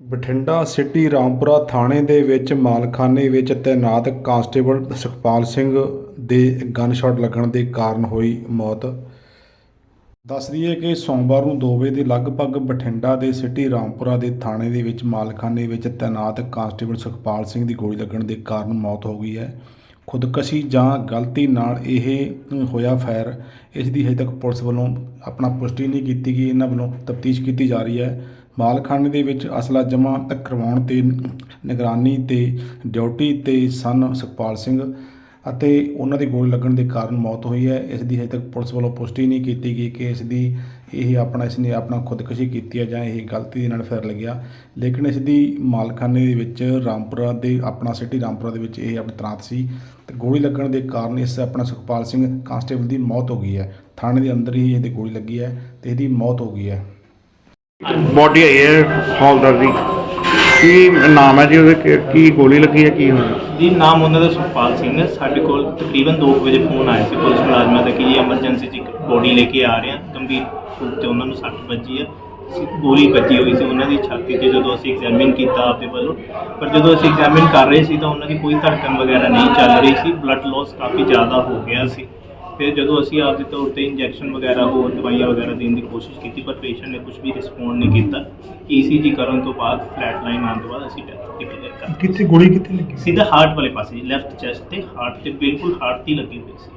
Bathinda city Rampura ਥਾਣੇ ਦੇ ਵਿੱਚ ਮਾਲਖਾਨੇ ਵਿੱਚ ਤੈਨਾਤ ਕਾਂਸਟੇਬਲ ਸੁਖਪਾਲ ਸਿੰਘ ਦੇ ਗਨਸ਼ਾਟ ਲੱਗਣ ਦੇ ਕਾਰਨ ਹੋਈ ਮੌਤ। ਦੱਸ ਦਈਏ ਕਿ ਸੋਮਵਾਰ ਨੂੰ 2 ਵਜੇ ਦੇ ਲਗਭਗ ਬਠਿੰਡਾ ਦੇ ਸਿਟੀ ਰਾਮਪੁਰਾ ਦੇ ਥਾਣੇ ਦੇ ਵਿੱਚ ਮਾਲਖਾਨੇ ਵਿੱਚ ਤੈਨਾਤ ਕਾਂਸਟੇਬਲ ਸੁਖਪਾਲ ਸਿੰਘ ਦੀ ਗੋਲੀ ਲੱਗਣ ਦੇ ਕਾਰਨ ਮੌਤ ਹੋ ਗਈ ਹੈ। ਖੁਦਕਸ਼ੀ ਜਾਂ ਗਲਤੀ ਨਾਲ ਇਹ ਹੋਇਆ ਫਾਇਰ ਇਸ ਦੀ ਹਜੇ ਤੱਕ ਪੁਲਿਸ ਵੱਲੋਂ ਆਪਣਾ ਪੁਸ਼ਟੀ ਨਹੀਂ ਕੀਤੀ ਗਈ। ਇਹਨਾਂ ਵੱਲੋਂ ਤਫਤੀਸ਼ ਕੀਤੀ ਜਾ ਰਹੀ ਹੈ। ਮਾਲਖਾਨੇ ਦੇ ਵਿੱਚ ਅਸਲਾ ਜਮ੍ਹਾਂ ਕਰਵਾਉਣ ਤੇ ਨਿਗਰਾਨੀ ਤੇ ਡਿਊਟੀ ਤੇ ਸਨ ਸੁਖਪਾਲ ਸਿੰਘ ਅਤੇ ਉਹਨਾਂ ਦੀ ਗੋਲੀ ਲੱਗਣ ਦੇ ਕਾਰਨ ਮੌਤ ਹੋਈ ਹੈ। ਇਸ ਦੀ ਹਜੇ ਤੱਕ ਪੁਲਿਸ ਵੱਲੋਂ ਪੁਸ਼ਟੀ ਨਹੀਂ ਕੀਤੀ ਗਈ ਕਿ ਇਸ ਦੀ ਇਹ ਆਪਣਾ, ਇਸ ਨੇ ਆਪਣਾ ਖੁਦਕੁਸ਼ੀ ਕੀਤੀ ਹੈ ਜਾਂ ਇਹ ਗਲਤੀ ਦੇ ਨਾਲ ਫਿਰ ਲੱਗਿਆ। ਲੇਕਿਨ ਇਸ ਦੀ ਮਾਲਖਾਨੇ ਦੇ ਵਿੱਚ ਰਾਮਪੁਰਾ ਦੇ, ਆਪਣਾ ਸਿਟੀ ਰਾਮਪੁਰਾ ਦੇ ਵਿੱਚ ਇਹ ਆਪਣੀ ਤਨਾਤ ਸੀ ਤੇ ਗੋਲੀ ਲੱਗਣ ਦੇ ਕਾਰਨ ਇਸ ਆਪਣਾ ਸੁਖਪਾਲ ਸਿੰਘ ਕਾਂਸਟੇਬਲ ਦੀ ਮੌਤ ਹੋ ਗਈ ਹੈ। ਥਾਣੇ ਦੇ ਅੰਦਰ ਹੀ ਇਹਦੀ ਗੋਲੀ ਲੱਗੀ ਹੈ ਤੇ ਇਹਦੀ ਮੌਤ ਹੋ ਗਈ ਹੈ। ਬੋਡੀ ਆਈ ਹੈ ਹੌਲਦਾਰ ਦੀ। ਕੀ ਨਾਮ ਹੈ ਜੀ ਉਹਦੇ? ਕੀ- ਕੀ ਗੋਲੀ ਲੱਗੀ ਹੈ, ਕੀ ਹੋਇਆ? ਜੀ, ਨਾਮ ਉਹਨਾਂ ਦਾ ਸੁਖਪਾਲ ਸਿੰਘ ਹੈ। ਸਾਡੇ ਕੋਲ ਤਕਰੀਬਨ 2 ਵਜੇ ਫੋਨ ਆਇਆ ਸੀ ਪੁਲਿਸ ਮੁਲਾਜ਼ਮਾਂ ਦਾ ਕਿ ਜੀ ਐਮਰਜੈਂਸੀ 'ਚ ਇੱਕ ਬੋਡੀ ਲੈ ਕੇ ਆ ਰਹੇ ਹਾਂ। ਗੰਭੀਰ ਰੂਪ ਤੇ ਉਹਨਾਂ ਨੂੰ ਸੱਟ ਵੱਜੀ ਹੈ। ਗੋਲੀ ਵੱਜੀ ਹੋਈ ਸੀ ਉਹਨਾਂ ਦੀ ਛਾਤੀ 'ਤੇ। ਜਦੋਂ ਅਸੀਂ ਐਗਜ਼ਾਮਿਨ ਕੀਤਾ ਆਪਦੇ ਵੱਲੋਂ, ਪਰ ਜਦੋਂ ਅਸੀਂ ਐਗਜ਼ਾਮਿਨ ਕਰ ਰਹੇ ਸੀ ਤਾਂ ਉਹਨਾਂ ਦੀ ਕੋਈ ਧੜਕਣ ਵਗੈਰਾ ਨਹੀਂ ਚੱਲ ਰਹੀ ਸੀ। ਬਲੱਡ ਲਾਸ ਕਾਫੀ ਜ਼ਿਆਦਾ ਹੋ ਗਿਆ ਸੀ। ਫਿਰ ਜਦੋਂ ਅਸੀਂ ਆਪਦੇ ਤੌਰ ਤੇ ਇੰਜੈਕਸ਼ਨ ਵਗੈਰਾ ਹੋਰ ਦਵਾਈਆਂ ਵਗੈਰਾ ਦੇਣ ਦੀ ਕੋਸ਼ਿਸ਼ ਕੀਤੀ ਪਰ ਪੇਸ਼ੈਂਟ ਨੇ ਕੁਝ ਵੀ ਰਿਸਪੌਂਡ ਨਹੀਂ ਕੀਤਾ ਈਸੀਜੀ ਕਰਨ ਤੋਂ ਬਾਅਦ ਫਲੈਟ ਲਾਈਨ ਆਉਣ ਤੋਂ ਬਾਅਦ ਅਸੀਂ ਡੈਥ ਡਿਕਲੇਅਰ ਕਰ। ਕਿੱਥੇ ਗੋਲੀ ਕਿੱਥੇ ਲੱਗੀ ਸਿੱਧਾ ਹਾਰਟ ਵਾਲੇ ਪਾਸੇ ਲੈਫਟ ਚੈਸਟ ਤੇ ਹਾਰਟ ਤੇ ਬਿਲਕੁਲ ਹਾਰਟ ਤੇ ਲੱਗੀ ਹੋਈ ਸੀ